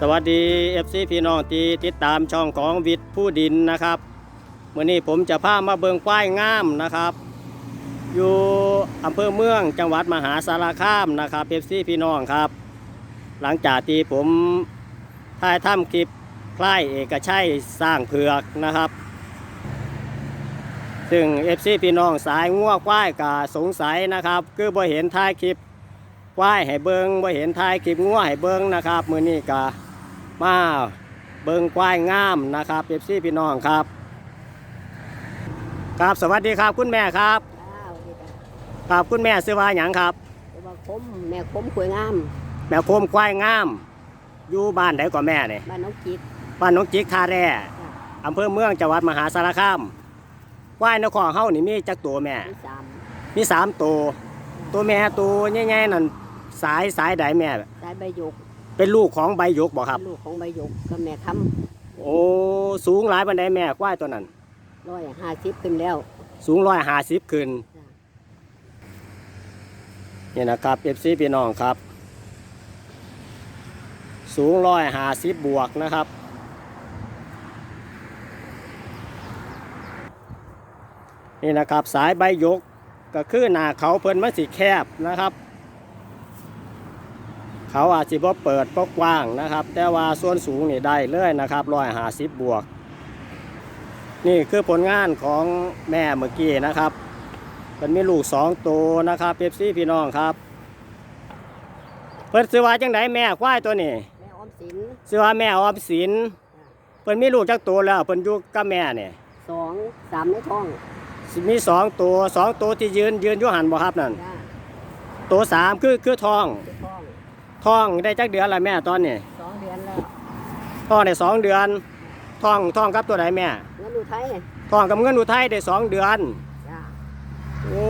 สวัสดี FC พี่น้องที่ติดตามช่องของวิทย์ผู้ดินนะครับวันนี้ผมจะพามาเบิงควายงามนะครับ อยู่อำเภอเมืองจังหวัดมหาสารคามนะครับ FC พี่น้องครับ หลังจากที่ผมถ่ายทำคลิปคล้ายเอกชัยสร้างเผือกนะครับ ซึ่ง FC พี่น้องสายงัวควายกาสงสัยนะครับ คือบ่เห็นถ่ายคลิปควายให้เบิงบ่เห็นทายคลิปงัวให้เบิงนะครับ มือนี้ก็ มาเบิงควายงามนะครับเอฟซีพี่น้องครับ ครับสวัสดีครับคุณแม่ครับอ้าวนี่จ้ะครับคุณแม่ชื่อว่าหยังครับ แต่ว่าคมแม่คมขวยงามแม่โคมควายงาม อยู่บ้านไหนก่อนแม่เนี่ยบ้านน้องจิตบ้านน้องจิกท่าแร่จ้ะอำเภอเมืองจังหวัดมหาสารคามควายนครเฮานี่มีจักตัวแม่ ที่สามมีสามตัวตัวแม่ตัวใหญ่ๆนั่นสายสายใดแม่ สายใบหยก เป็นลูกของใบหยกบ่ครับ ลูกของใบหยกก็แม่คโอ้สูงหลายปานใดแม่ควายตัวนั้นำร้อยห้าสิบขึ้นแล้ว สูงร้อยห้าสิบขึ้นจ้ะ นี่นะครับเอฟซีพี่น้องครับ สูงร้อยห้าสิบบวกนะครับ นี่นะครับสายใบยกก็คือหน้าเขาเพิ่นมันสิแคบนะครับ เขาอาจสิบ่เปิดบ่กว้างนะครับ แต่ว่าส่วนสูงนี่ได้เลยนะครับร้อยห้าสิบบวก นี่คือผลงานของแม่เมื่อกี้นะครับเป็นมีลูกสองตัวนะครับเป๊ปซี่พี่น้องครับ เพิ่นซื้อว่าจังไดแม่ควายตัวนี้แม่ออมสินซื้อว่าแม่ออมสินเพิ่นมีลูกจักตัวแล้วเพิ่นอยู่กับแม่เนี่ยสองสามในท้องสิมีสองตัวสองตัวที่ยืนยืนอยู่หันบ่ครับนั่นจ้ะตัวสามคือคือทอง ที่ท้องทองได้จักเดือนละแม่ตอนนี้สองเดือนแล้วทองได้สองเดือนทองทองกับตัวไหนแม่เงินดูไทยทองกับเงินอุทัยได้สองเดือน จ้ะ โอ้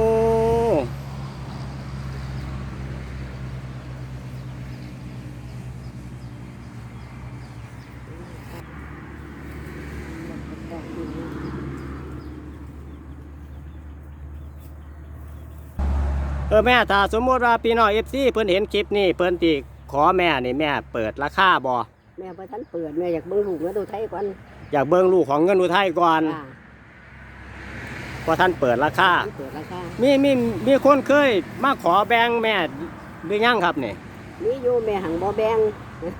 เออแม่ถ้าสมมติว่าพี่น้องเอฟซีเพิ่นเห็นคลิปนี้เพิ่นติขอแม่นี่แม่เปิดราคาบ่แม่พอท่านเปิดแม่อยากเบิ่งลูกเงินดูไทยก่อนอยากเบิ่งลูกของเงินอุทัยก่อนจ้ะเพราะท่านเปิดราคาท่านเปิดราคามีมีมีคนเคยมาขอแบ่งแม่หรือยังครับนี่ นี่อยู่แม่หังบ่แบง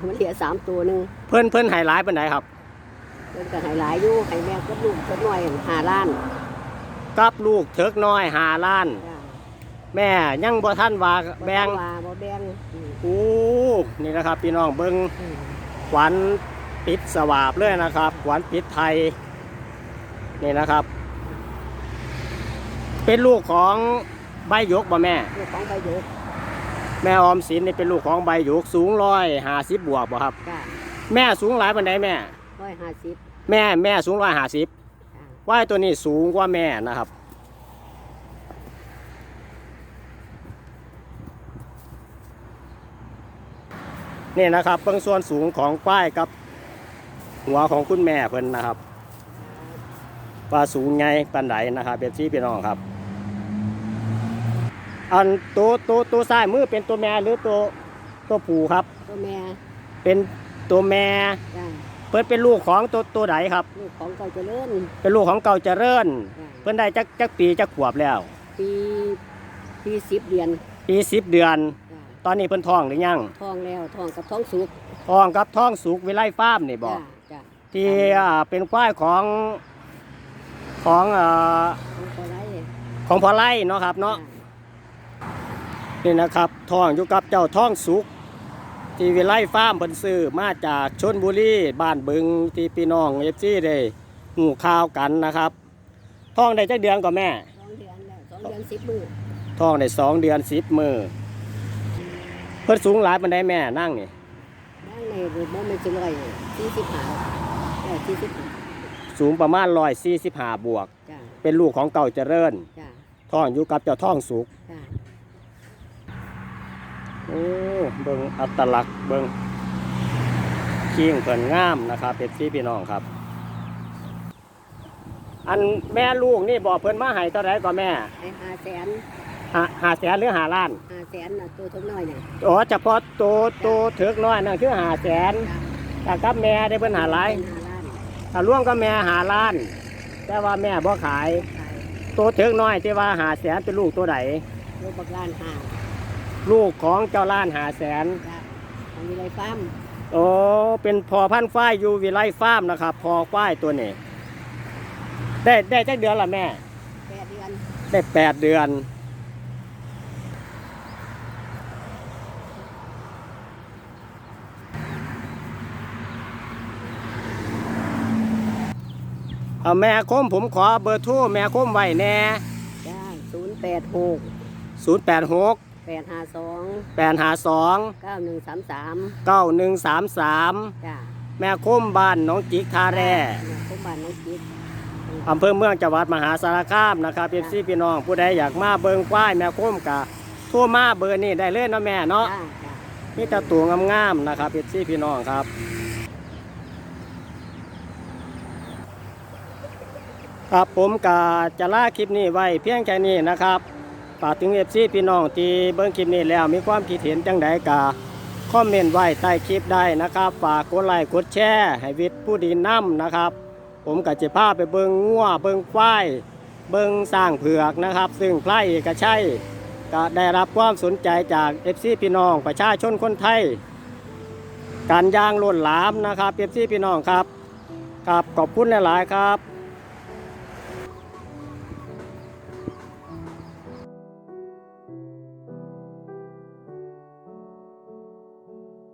มันเหลือสามตัวหนึ่งเพิ่นเพิ่นให้หลายปานใดครับ เพิ่นก็ให้หลายอยู่ให้แม่กับลูกเพิ่นน้อยห้าล้านกับลูกเถิกน้อยหาล้าน จ้ะ แม่ยังบ่ท่านว่าแบ่งว่าบ่แบงอืมโอ้นี่นะครับพี่น้องเบิ่งอืมขวัญปิดสวาบเลยนะครับ ขวัญปิดไทยนี่นะครับ เป็นลูกของใบหยกบ่แม่ลูกของใบหยกแม่ออมสินนี่เป็นลูกของใบหยกสูงร้อยห้าสิบบวกบ่ครับจ้ะแม่สูงหลายปานใดแม่ร้อยห้าสิบแม่แม่สูงร้อยห้าสิบจ้ะว่ายตัวนี้สูงกว่าแม่นะครับ นี่นะครับเบื้องส่วนสูงของป้ายกับหัวของคุณแม่เพิ่นนะครับว่าสูงไงปันไดนะครับเป็นที่พี่น้องครับ อันตัวตัวตัวซ้ายมือเป็นตัวแม่หรือตัวตัวผู้ครับ ตัวแม่เป็นตัวแม่จ้ะเพิ่นเป็นลูกของตัวตัวไหนครับ ลูกของเก่าเจริญเป็นลูกของเก่าเจริญจ้ะเพิ่นได้จักจักปีจักขวบแล้ว ปีปีสิบเดือน ปีสิบเดือนจ้ะ ตอนนี้เพิ่นท้องหรือยังท้องแล้วท้องกับท้องสุกท้องกับท้องสุกวิไลฟาร์มนี่บอก จ้ะจ้ะที่อ่าเป็นควายของของเอ่อของตัวไรของพอไล่เนาะครับเนาะจ้ะนี่นะครับท้องอยู่กับเจ้าท้องสุกที่วิไลฟาร์มเพิ่นซื้อมาจากชนบุรีบ้านบึงที่พี่น้องเอฟซีได้หูข่าวกันนะครับท้องได้จักเดือนก่อนแม่ สองเดือนแล้วสองเดือนสิบมือท้องได้สองเดือนสิบมือ เพิ่นสูงหลายปานใดแม่นั่งนี่นั่งในรูปมันจะลอยสี่สิบห้าเออสี่สิบห้าสูงประมาณร้อยสี่สิบห้าบวก จ้ะเป็นลูกของเก่าเจริญจ้ะท้องอยู่กับเจ้าท้องสุกจ้ะโอ้เบิ่งอัตลักษณ์เบิ่งคิงเพิ่นงามนะครับเป็นพี่พี่น้องครับ อันแม่ลูกนี่บอกเพิ่นมาให้เท่าไรก็แม่ให้ห้าแสนหาหาแสนหรือหาล้านห้า แสนน่ะตัวทุกน้อยเนี่ยอ๋อเฉพาะตัวตัวเถิกน้อยนั่นคือหาแสนจ้ะแต่กับแม่ได้เพิ่นหาหลายเป็นห้าล้านถ้าร่วมกับแม่หาล้าน แต่ว่าแม่บ่ขาย ขายตัวเถิกน้อยที่ว่าหาแสนเป็นลูกตัวใดลูกบักล้านห้าลูกของเจ้าล้านหาแสนจ้ะทำมีไรฟาร์มโอ้เป็นพอพันธุ์ฝ้ายอยู่วิไลฟาร์มนะครับพอฝ้ายตัวนี้ได้ได้จักเดือนละแม่ แปดเดือนได้แปดเดือน เอาแม่คมผมขอเบอร์โทรแม่คมไว้แน่จ้าศูนย์แปดหก0 8 6แปดห้าสอง8 5 2เก้าหนึ่งสามสาม9 1 3 3จ้าแม่คมบ้านหน้องจิกทาแร่เนี่ยผมบ้านน้องจิตอำเภอเมืองจังหวัดมหาสารคามนะครับพี่ซีพี่น้องผู้ใดอยากมาเบิงควายแม่คมกะโทั่วมาเบอร์นี้ได้เลยเนาะแม่เนาะจ้าจ้า มีแต่ตัวงามๆนะครับพี่ซีพี่น้องครับ ครับผมกาจะลาคลิปนี้ไว้เพียงแค่นี้นะครับฝากถึงเอฟซีพี่น้องที่เบิ่งคลิปนี้แล้วมีความคิดเห็นจังใดกาคอมเมนต์ไว้ใต้คลิปได้นะครับ ฝากกดไลค์กดแชร์ให้วิทย์ผู้ดีน้ำนะครับ ผมก็จะพาไปเบิ้งงัวเบิ้งควายเบิ้งสร้างเผือกนะครับ ซึ่งไพร่ก็ใช่ก็ได้รับความสนใจจากเอฟซีพี่น้องประชาชนคนไทย การยางล้นหลามนะครับเอฟซีพี่น้องครับครับขอบคุณหลาย ๆ ครับ